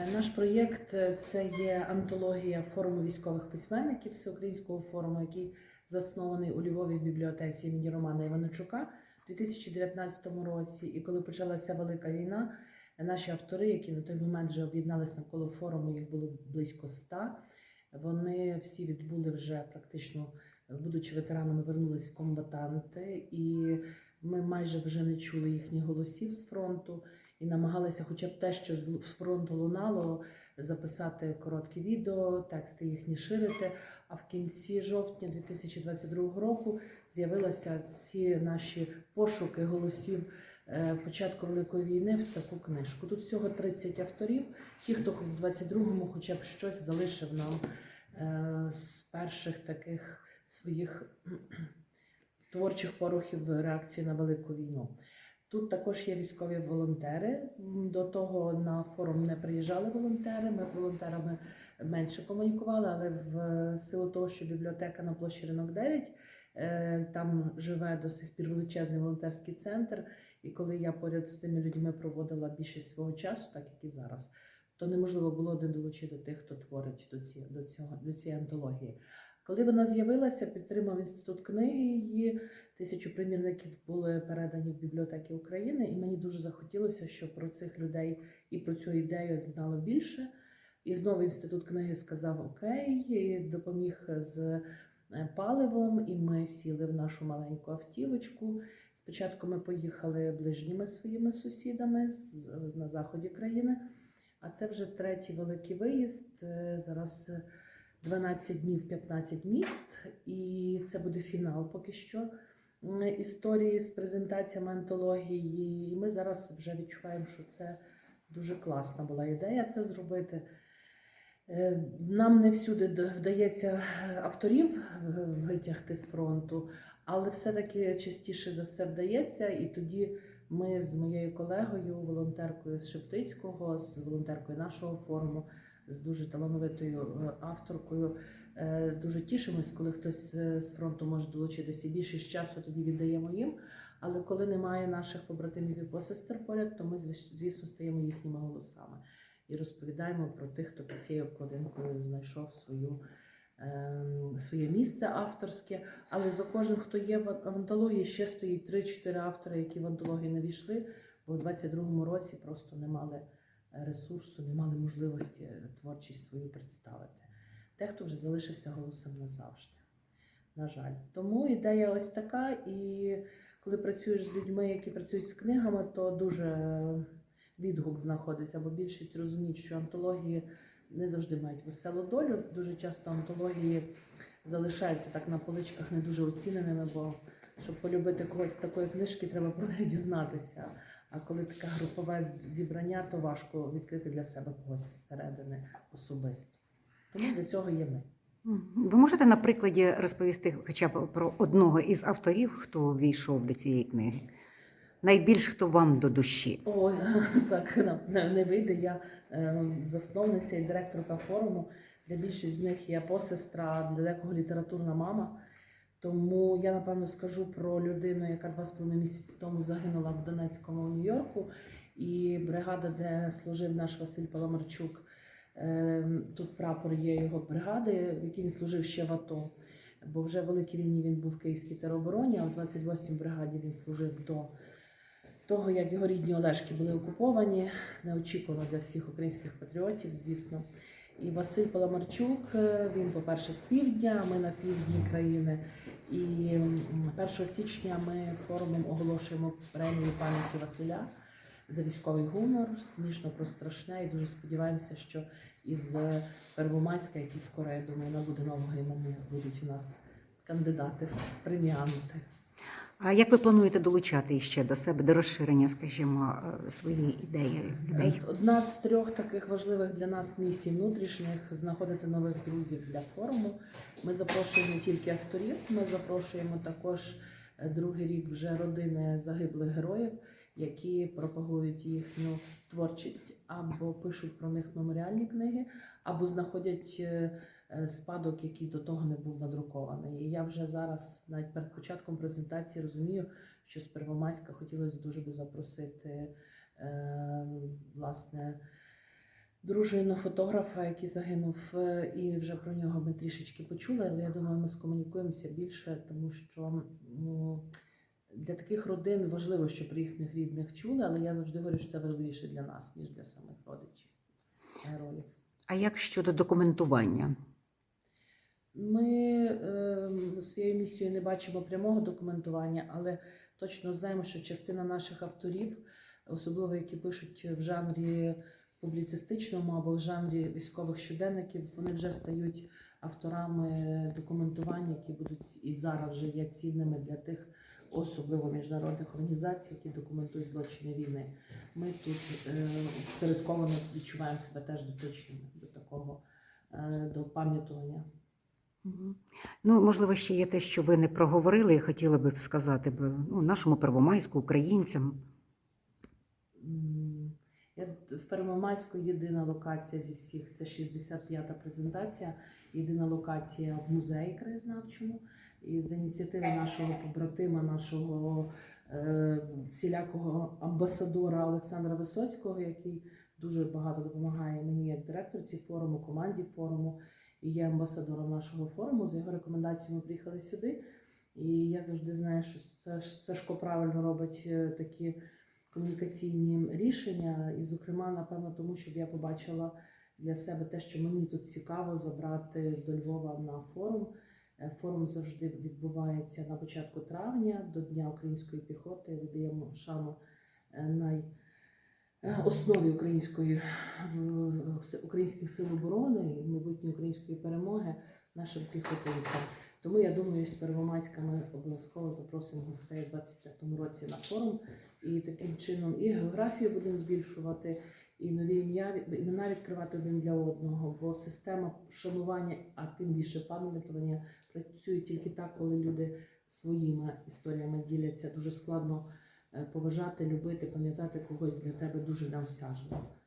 Е, Наш проєкт е, це є антологія форуму військових письменників всеукраїнського форуму, який заснований у Львові в бібліотеці імені Романа Іваничука у 2019 році. І коли почалася велика війна, наші автори, які на той момент вже об'єднались навколо форуму, їх було близько ста. Вони всі відбули вже практично, будучи ветеранами, вернулись в комбатанти, і ми майже вже не чули їхніх голосів з фронту і намагалися, хоча б те, що з фронту лунало, записати короткі відео, тексти їхні ширити. А в кінці жовтня 2022 року з'явилися ці наші пошуки голосів е, початку Великої війни в таку книжку. Тут всього 30 авторів. Ті, хто в 22-му хоча б щось залишив нам е, з перших таких своїх творчих порухів в реакцію на велику війну. Тут також є військові волонтери. До того на форум не приїжджали волонтери. Ми волонтерами менше комунікували, але в силу того, що бібліотека на площі Ринок 9, е, там живе до сих пір величезний волонтерський центр. І коли я поряд з тими людьми проводила більшість свого часу, так як і зараз, то неможливо було не долучити тих, хто творить до цього, до цієї антології. Коли вона з'явилася, підтримав інститут книги її. Тисячу примірників були передані в бібліотеки України, і мені дуже захотілося, щоб про цих людей і про цю ідею знало більше. І знову інститут книги сказав Окей, допоміг з е, паливом, і ми сіли в нашу маленьку автівочку. Спочатку ми поїхали ближніми своїми сусідами на заході країни, а це вже третій великий виїзд. Е, Зараз 12 днів, 15 міст, і це буде фінал поки що історії з презентаціями антології. І ми зараз вже відчуваємо, що це дуже класна була ідея це зробити. Е, Нам не всюди вдається авторів витягти з фронту, але все-таки частіше за все вдається. І тоді ми з моєю колегою, волонтеркою з Шептицького, з волонтеркою нашого форуму, з дуже талановитою е, авторкою. е, Дуже тішимось, коли хтось е, з фронту може долучитися. Більшість часу тоді віддаємо їм. Але коли немає наших побратимів і посестер поряд, то ми звіс- звісно стаємо їхніми голосами і розповідаємо про тих, хто під цією обкладинкою знайшов свою. ем, Своє місце авторське, але за кожним, хто є в антології, ще стоїть 3-4 автори, які в антологію не війшли, бо в 22-му році просто не мали ресурсу, не мали можливості творчість свою представити. Дехто вже залишився голосом назавжди. На жаль. Тому ідея ось така. І коли працюєш з людьми, які працюють з книгами, то дуже відгук знаходиться, бо більшість розуміють, що антології не завжди мають веселу долю. Дуже часто антології залишаються так на поличках не дуже оціненими, бо щоб полюбити когось з такої книжки, треба про неї дізнатися. А коли таке групове зібрання, то важко відкрити для себе когось зсередини особисто. Тому для цього є ми. Ви можете на прикладі розповісти хоча б про одного із авторів, хто ввійшов до цієї книги? Найбільш хто вам до душі? Ой, так не, вийде. Я е, засновниця і директорка форуму. Для більшість з них я посестра, для декого літературна мама. Тому я напевно скажу про людину, яка два з половиною місяці тому загинула в Донецькому Нью-Йорку. І бригада, де служив наш Василь Паламарчук, е, тут прапор є його бригади, в якій він служив ще в АТО. Бо вже в Великій війні він був в Київській теробороні, а в 28-й бригаді він служив до того, як його рідні Олешки були окуповані, неочікувано для всіх українських патріотів, звісно. І Василь Паламарчук, е, він, по-перше, з півдня, ми на півдні країни. І 1 січня ми форумом оголошуємо премію пам'яті Василя за військовий гумор, смішно про страшне. І дуже сподіваємося, що із е, Первомайська, який скоро, я думаю, набуде нового імені, будуть у нас кандидати в преміанти. А як ви плануєте долучати ще до себе до розширення, скажімо, е, своєї ідеї людей? Одна з трьох таких важливих для нас місій внутрішніх знаходити нових друзів для форуму. Ми запрошуємо тільки авторів, ми запрошуємо також е, другий рік вже родини загиблих героїв, які пропагують їхню творчість або пишуть про них меморіальні книги, або знаходять е, е, спадок, який до того не був надрукований. І я вже зараз, навіть перед початком презентації, розумію, що з Первомайська хотілося дуже би запросити е, власне дружину фотографа, який загинув, е, і вже про нього ми трішечки почули, але я думаю, ми скомунікуємося більше, тому що м, для таких родин важливо, щоб їхніх рідних чули, але я завжди говорю, що це важливіше для нас, ніж для самих родичів героїв. А як щодо документування? Ми е, своєю місією не бачимо прямого документування, але точно знаємо, що частина наших авторів, особливо які пишуть в жанрі публіцистичному або в жанрі військових щоденників, вони вже стають авторами документування, які будуть і зараз вже є цінними для тих, особливо міжнародних організацій, які документують злочини війни. Ми тут е, середковано відчуваємо себе теж дотичними до такого, е, до пам'ятування. Ну, можливо, ще є те, що ви не проговорили, і хотіли би сказати б ну, нашому первомайську, українцям. В Первомайську єдина локація зі всіх. Це 65-та презентація. Єдина локація в музеї краєзнавчому. І з ініціативи нашого побратима, нашого е, всілякого амбасадора Олександра Висоцького, який дуже багато допомагає мені як директорці форуму, команді форуму і є амбасадором нашого форуму. За його рекомендацією ми приїхали сюди. І я завжди знаю, що Саш- Сашко правильно робить е, такі комунікаційні рішення, і, зокрема, напевно, тому, щоб я побачила для себе те, що мені тут цікаво забрати до Львова на форум. Е, Форум завжди відбувається на початку травня до Дня української піхоти. Видаємо шану е, най основі української українських сил оборони і майбутньої української перемоги нашим піхотинцям. Тому я думаю, з Первомайська ми обов'язково запросимо гостей у 23-му році на форум. І таким чином і географію будемо збільшувати, і нові ім'я імена відкривати один для одного. Бо система шанування, а тим більше пам'ятування працює тільки так, коли люди своїми історіями діляться. Дуже складно поважати, любити, пам'ятати когось для тебе дуже неосяжно.